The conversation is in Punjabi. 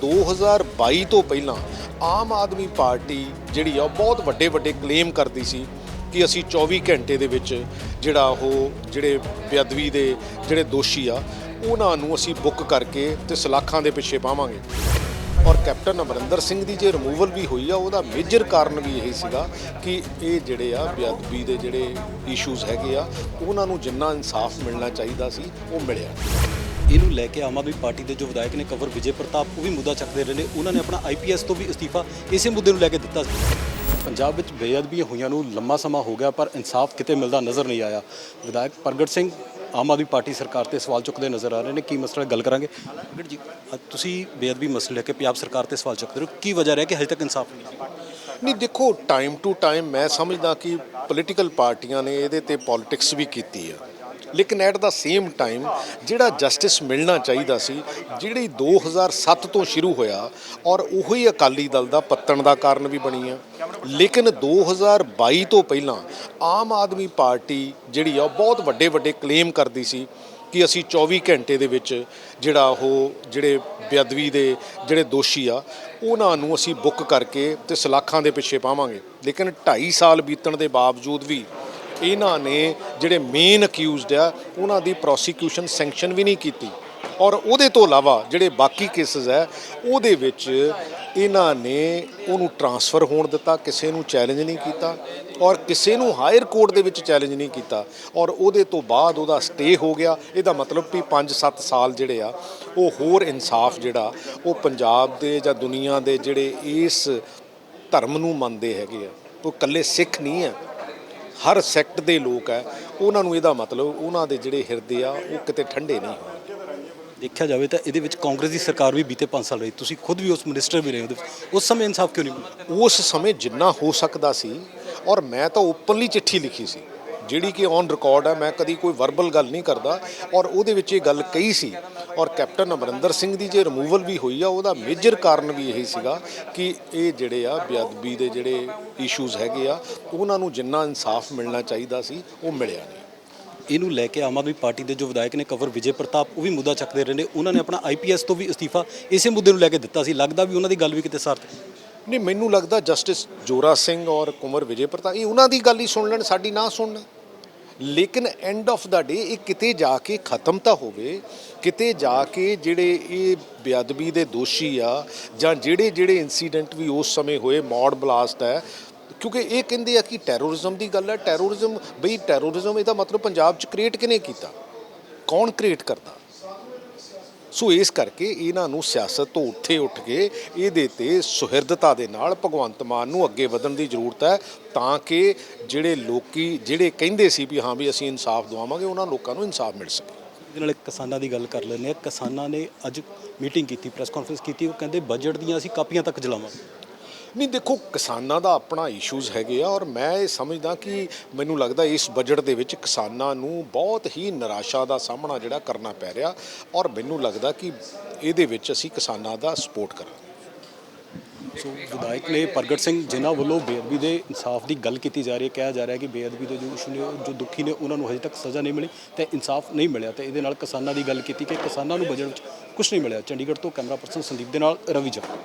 2022 ਤੋਂ ਪਹਿਲਾਂ ਆਮ ਆਦਮੀ ਪਾਰਟੀ ਜਿਹੜੀ ਆ ਉਹ ਬਹੁਤ ਵੱਡੇ ਵੱਡੇ ਕਲੇਮ ਕਰਦੀ ਸੀ ਕਿ ਅਸੀਂ 24 ਘੰਟੇ ਦੇ ਵਿੱਚ ਜਿਹੜਾ ਉਹ ਜਿਹੜੇ ਬੇਅਦਬੀ ਦੇ ਜਿਹੜੇ ਦੋਸ਼ੀ ਆ, ਉਹਨਾਂ ਨੂੰ ਅਸੀਂ ਬੁੱਕ ਕਰਕੇ ਤੇ ਸਲਾਖਾਂ ਦੇ ਪਿੱਛੇ ਪਾਵਾਂਗੇ। ਔਰ ਕੈਪਟਨ ਅਮਰਿੰਦਰ ਸਿੰਘ ਦੀ ਜੇ ਰਿਮੂਵਲ ਵੀ ਹੋਈ ਆ, ਉਹਦਾ ਮੇਜਰ ਕਾਰਨ ਵੀ ਇਹ ਸੀਗਾ ਕਿ ਇਹ ਜਿਹੜੇ ਆ ਬੇਅਦਬੀ ਦੇ ਜਿਹੜੇ ਇਸ਼ੂਜ਼ ਹੈਗੇ ਆ, ਉਹਨਾਂ ਨੂੰ ਜਿੰਨਾ ਇਨਸਾਫ ਮਿਲਣਾ ਚਾਹੀਦਾ ਸੀ, ਉਹ ਮਿਲਿਆ। ਇਹਨੂੰ ਲੈ ਕੇ ਆਮ ਆਦਮੀ ਪਾਰਟੀ ਦੇ ਜੋ ਵਿਧਾਇਕ ਨੇ ਕਵਰ ਵਿਜੇ ਪ੍ਰਤਾਪ ਉਹ ਵੀ ਮੁੱਦਾ ਚੱਕਦੇ ਰਹੇ ਨੇ। ਉਹਨਾਂ ਨੇ ਆਪਣਾ ਆਈਪੀਐਸ ਤੋਂ ਵੀ ਅਸਤੀਫਾ ਇਸੇ ਮੁੱਦੇ ਨੂੰ ਲੈ ਕੇ ਦਿੱਤਾ ਸੀ। ਪੰਜਾਬ ਵਿੱਚ ਬੇਅਦਬੀਆਂ ਹੋਈਆਂ ਨੂੰ ਲੰਮਾ ਸਮਾਂ ਹੋ ਗਿਆ ਪਰ ਇਨਸਾਫ ਕਿਤੇ ਮਿਲਦਾ ਨਜ਼ਰ ਨਹੀਂ ਆਇਆ। ਵਿਧਾਇਕ ਪ੍ਰਗਟ ਸਿੰਘ ਆਮ ਆਦਮੀ ਪਾਰਟੀ ਸਰਕਾਰ ਤੇ ਸਵਾਲ ਚੁੱਕਦੇ ਨਜ਼ਰ ਆ ਰਹੇ ਨੇ। ਕੀ ਮਸਲਾ ਹੈ? ਗੱਲ ਕਰਾਂਗੇ? ਪ੍ਰਗਟ ਜੀ ਅੱਜ ਤੁਸੀਂ ਬੇਅਦਬੀ ਮਸਲੇ ਲੈ ਕੇ ਪੰਜਾਬ ਸਰਕਾਰ ਤੇ ਸਵਾਲ ਚੁੱਕਦੇ ਹੋ। ਕੀ ਵਜ੍ਹਾ ਹੈ ਕਿ ਹਜੇ ਤੱਕ ਇਨਸਾਫ ਨਹੀਂ ਨਹੀਂ ਦੇਖੋ ਟਾਈਮ ਟੂ ਟਾਈਮ ਮੈਂ ਸਮਝਦਾ ਕਿ ਪੋਲੀਟੀਕਲ ਪਾਰਟੀਆਂ ਨੇ ਇਹਦੇ ਤੇ ਪੋਲਿਟਿਕਸ ਵੀ ਕੀਤੀ ਆ। ਲੇਕਿਨ ਐਟ ਦਾ ਸੇਮ ਟਾਈਮ ਜਿਹੜਾ ਜਸਟਿਸ ਮਿਲਣਾ ਚਾਹੀਦਾ ਸੀ, ਜਿਹੜੀ 2007 ਤੋਂ ਸ਼ੁਰੂ ਹੋਇਆ ਔਰ ਉਹੀ ਅਕਾਲੀ ਦਲ ਦਾ ਪੱਤਣ ਦਾ ਕਾਰਨ ਵੀ ਬਣੀ ਆ। ਲੇਕਿਨ 2022 ਤੋਂ ਪਹਿਲਾਂ ਆਮ ਆਦਮੀ ਪਾਰਟੀ ਜਿਹੜੀ ਆ, ਉਹ ਬਹੁਤ ਵੱਡੇ ਵੱਡੇ ਕਲੇਮ ਕਰਦੀ ਸੀ ਕਿ ਅਸੀਂ 24 ਘੰਟੇ ਦੇ ਵਿੱਚ ਜਿਹੜਾ ਉਹ ਜਿਹੜੇ ਬੇਅਦਬੀ ਦੇ ਜਿਹੜੇ ਦੋਸ਼ੀ ਆ, ਉਹਨਾਂ ਨੂੰ ਅਸੀਂ ਬੁੱਕ ਕਰਕੇ ਤੇ ਸਲਾਖਾਂ ਦੇ ਪਿੱਛੇ ਪਾਵਾਂਗੇ। ਲੇਕਿਨ 2.5 ਸਾਲ ਬੀਤਣ ਦੇ ਬਾਵਜੂਦ ਵੀ ਇਹਨਾਂ ਨੇ ਜਿਹੜੇ ਮੇਨ ਅਕਿਊਜ਼ਡ ਆ, ਉਹਨਾਂ ਦੀ ਪ੍ਰੋਸੀਕਿਊਸ਼ਨ ਸੈਂਕਸ਼ਨ ਵੀ ਨਹੀਂ ਕੀਤੀ। ਔਰ ਉਹਦੇ ਤੋਂ ਇਲਾਵਾ ਜਿਹੜੇ ਬਾਕੀ ਕੇਸਸ ਹੈ ਉਹਦੇ ਵਿੱਚ ਇਹਨਾਂ ਨੇ ਉਹਨੂੰ ਟਰਾਂਸਫਰ ਹੋਣ ਦਿੱਤਾ, ਕਿਸੇ ਨੂੰ ਚੈਲੰਜ ਨਹੀਂ ਕੀਤਾ ਔਰ ਕਿਸੇ ਨੂੰ ਹਾਇਰ ਕੋਰਟ ਦੇ ਵਿੱਚ ਚੈਲੰਜ ਨਹੀਂ ਕੀਤਾ। ਔਰ ਉਹਦੇ ਤੋਂ ਬਾਅਦ ਉਹਦਾ ਸਟੇ ਹੋ ਗਿਆ। ਇਹਦਾ ਮਤਲਬ ਵੀ 5-7 ਸਾਲ ਜਿਹੜੇ ਆ, ਉਹ ਹੋਰ ਇਨਸਾਫ ਜਿਹੜਾ, ਉਹ ਪੰਜਾਬ ਦੇ ਜਾਂ ਦੁਨੀਆ ਦੇ ਜਿਹੜੇ ਇਸ ਧਰਮ ਨੂੰ ਮੰਨਦੇ ਹੈਗੇ ਆ, ਉਹ ਇਕੱਲੇ ਸਿੱਖ ਨਹੀਂ ਆ। ਹਰ ਸੈਕਟ ਦੇ ਲੋਕ ਆ ਉਹਨਾਂ ਨੂੰ ਇਹਦਾ ਮਤਲਬ ਉਹਨਾਂ ਦੇ ਜਿਹੜੇ ਹਿਰਦੇ ਆ ਉਹ ਕਿਤੇ ਠੰਡੇ ਨਹੀਂ ਹੋਣ। ਦੇਖਿਆ ਜਾਵੇ ਤਾਂ ਇਹਦੇ ਵਿੱਚ ਕਾਂਗਰਸ ਦੀ ਸਰਕਾਰ ਵੀ ਬੀਤੇ 5 ਸਾਲ ਰਹੀ। ਤੁਸੀਂ ਖੁਦ ਵੀ ਉਸ ਮਿਨਿਸਟਰ ਵੀ ਰਹੇ ਵਿੱਚ। ਉਸ ਸਮੇਂ ਇਨਸਾਫ ਕਿਉਂ ਨਹੀਂ ਉਸ ਸਮੇਂ ਜਿੰਨਾ ਹੋ ਸਕਦਾ ਸੀ ਔਰ ਮੈਂ ਤਾਂ ਓਪਨਲੀ ਚਿੱਠੀ ਲਿਖੀ ਸੀ। ਜਿਹੜੀ ਕਿ ਔਨ ਰਿਕਾਰਡ ਹੈ ਮੈਂ ਕਦੀ ਕੋਈ ਵਰਬਲ ਗੱਲ ਨਹੀਂ ਕਰਦਾ। ਔਰ ਉਹਦੇ ਵਿੱਚ ਇਹ ਗੱਲ ਕਹੀ ਸੀ ਔਰ ਕੈਪਟਨ ਅਮਰਿੰਦਰ ਸਿੰਘ ਦੀ ਜੇ ਰਿਮੂਵਲ ਵੀ ਹੋਈ ਆ ਉਹਦਾ ਮੇਜਰ ਕਾਰਨ ਵੀ ਇਹੀ ਸੀਗਾ ਕਿ ਇਹ ਜਿਹੜੇ ਆ ਬੇਅਦਬੀ ਦੇ ਜਿਹੜੇ ਇਸ਼ੂਜ਼ ਹੈਗੇ ਆ ਉਹਨਾਂ ਨੂੰ ਜਿੰਨਾ ਇਨਸਾਫ ਮਿਲਣਾ ਚਾਹੀਦਾ ਸੀ ਉਹ ਮਿਲਿਆ ਨਹੀਂ। ਇਹਨੂੰ ਲੈ ਕੇ ਆਮ ਆਦਮੀ ਪਾਰਟੀ ਦੇ ਜੋ ਵਿਧਾਇਕ ਨੇ ਕਵਰ ਵਿਜੇ ਪ੍ਰਤਾਪ ਉਹ ਵੀ ਮੁੱਦਾ ਚੱਕਦੇ ਰਹੇ ਨੇ। ਉਹਨਾਂ ਨੇ ਆਪਣਾ ਆਈਪੀਐਸ ਤੋਂ ਵੀ ਅਸਤੀਫਾ ਇਸੇ ਮੁੱਦੇ ਨੂੰ ਲੈ ਕੇ ਦਿੱਤਾ ਸੀ। ਲੱਗਦਾ ਵੀ ਉਹਨਾਂ ਦੀ ਗੱਲ ਵੀ ਕਿਤੇ ਸਾਰਥਕ ਨਹੀਂ। ਨਹੀਂ ਮੈਨੂੰ ਲੱਗਦਾ ਜਸਟਿਸ ਜੋਰਾ ਸਿੰਘ ਔਰ ਕੁਮਰ ਵਿਜੇ ਪ੍ਰਤਾਪ ਇਹ ਉਹਨਾਂ ਦੀ ਗੱਲ ਹੀ ਸੁਣ ਲੈਣ ਸਾਡੀ ਨਾ ਸੁਣਨ। ਲੇਕਿਨ ਐਂਡ ਆਫ ਦਾ ਡੇ ਇਹ ਕਿਤੇ ਜਾ ਕੇ ਖਤਮ ਤਾਂ ਹੋਵੇ, ਕਿਤੇ ਜਾ ਕੇ ਜਿਹੜੇ ਇਹ ਬੇਅਦਬੀ ਦੇ ਦੋਸ਼ੀ ਆ ਜਾਂ ਜਿਹੜੇ ਜਿਹੜੇ ਇਨਸੀਡੈਂਟ ਵੀ ਉਸ ਸਮੇਂ ਹੋਏ, ਮੌੜ ਬਲਾਸਟ ਹੈ, ਕਿਉਂਕਿ ਇਹ ਕਹਿੰਦੇ ਆ ਕਿ ਟੈਰੋਰਿਜ਼ਮ ਦੀ ਗੱਲ ਹੈ ਟੈਰੋਰਿਜ਼ਮ ਬਈ ਟੈਰੋਰਿਜ਼ਮ ਇਹਦਾ ਮਤਲਬ ਪੰਜਾਬ 'ਚ ਕ੍ਰੀਏਟ ਕਿਨੇ ਕੀਤਾ? ਕੌਣ ਕ੍ਰੀਏਟ ਕਰਦਾ? ਸੋ ਇਸ ਕਰਕੇ ਇਹਨਾਂ ਨੂੰ ਸਿਆਸਤ ਤੋਂ ਉੱਠੇ ਉੱਠ ਕੇ ਇਹਦੇ ਤੇ ਸੁਹਿਰਦਤਾ ਦੇ ਨਾਲ ਭਗਵੰਤ ਮਾਨ ਨੂੰ ਅੱਗੇ ਵਧਣ ਦੀ ਜ਼ਰੂਰਤ ਹੈ, ਤਾਂ ਕਿ ਜਿਹੜੇ ਲੋਕੀ, ਜਿਹੜੇ ਕਹਿੰਦੇ ਸੀ ਵੀ ਹਾਂ ਵੀ ਅਸੀਂ ਇਨਸਾਫ ਦਵਾਵਾਂਗੇ, ਉਹਨਾਂ ਲੋਕਾਂ ਨੂੰ ਇਨਸਾਫ ਮਿਲ ਸਕੇ। ਇਹਦੇ ਨਾਲ ਕਿਸਾਨਾਂ ਦੀ ਗੱਲ ਕਰ ਲੈਂਦੇ ਆ ਕਿਸਾਨਾਂ ਨੇ ਅੱਜ ਮੀਟਿੰਗ ਕੀਤੀ ਪ੍ਰੈਸ ਕਾਨਫਰੰਸ ਕੀਤੀ। ਉਹ ਕਹਿੰਦੇ ਬਜਟ ਦੀਆਂ ਅਸੀਂ ਕਾਪੀਆਂ ਤੱਕ ਜਲਾਵਾਂਗੇ। ਨਹੀਂ, ਦੇਖੋ, ਕਿਸਾਨਾਂ ਦਾ ਆਪਣਾ ਇਸ਼ੂਜ਼ ਹੈਗੇ ਆ ਔਰ ਮੈਂ ਇਹ ਸਮਝਦਾ ਕਿ ਮੈਨੂੰ ਲੱਗਦਾ ਇਸ ਬਜਟ ਦੇ ਵਿੱਚ ਕਿਸਾਨਾਂ ਨੂੰ ਬਹੁਤ ਹੀ ਨਿਰਾਸ਼ਾ ਦਾ ਸਾਹਮਣਾ ਜਿਹੜਾ ਕਰਨਾ ਪੈ ਰਿਹਾ ਔਰ ਮੈਨੂੰ ਲੱਗਦਾ ਕਿ ਇਹਦੇ ਵਿੱਚ ਅਸੀਂ ਕਿਸਾਨਾਂ ਦਾ ਸਪੋਰਟ ਕਰਾਂਗੇ। ਸੋ, ਵਿਧਾਇਕ ਨੇ ਪ੍ਰਗਟ ਸਿੰਘ ਜਿਨ੍ਹਾਂ ਵੱਲੋਂ ਬੇਅਦਬੀ ਦੇ ਇਨਸਾਫ ਦੀ ਗੱਲ ਕੀਤੀ ਜਾ ਰਹੀ ਹੈ, ਕਿਹਾ ਜਾ ਰਿਹਾ ਹੈ ਕਿ ਬੇਅਦਬੀ ਦੇ ਜੋ ਇਸ਼ੂ ਨੇ, ਜੋ ਦੁਖੀ ਨੇ, ਉਹਨਾਂ ਨੂੰ ਹਜੇ ਤੱਕ ਸਜ਼ਾ ਨਹੀਂ ਮਿਲੀ ਤੇ ਇਨਸਾਫ ਨਹੀਂ ਮਿਲਿਆ ਤੇ ਇਹਦੇ ਨਾਲ ਕਿਸਾਨਾਂ ਦੀ ਗੱਲ ਕੀਤੀ ਕਿ ਕਿਸਾਨਾਂ ਨੂੰ ਬਜਟ ਵਿੱਚ ਕੁਝ ਨਹੀਂ ਮਿਲਿਆ। ਚੰਡੀਗੜ੍ਹ ਤੋਂ ਕੈਮਰਾ ਪਰਸਨ ਸੰਦੀਪ ਦੇ ਨਾਲ ਰਵੀ ਜੱਪਾ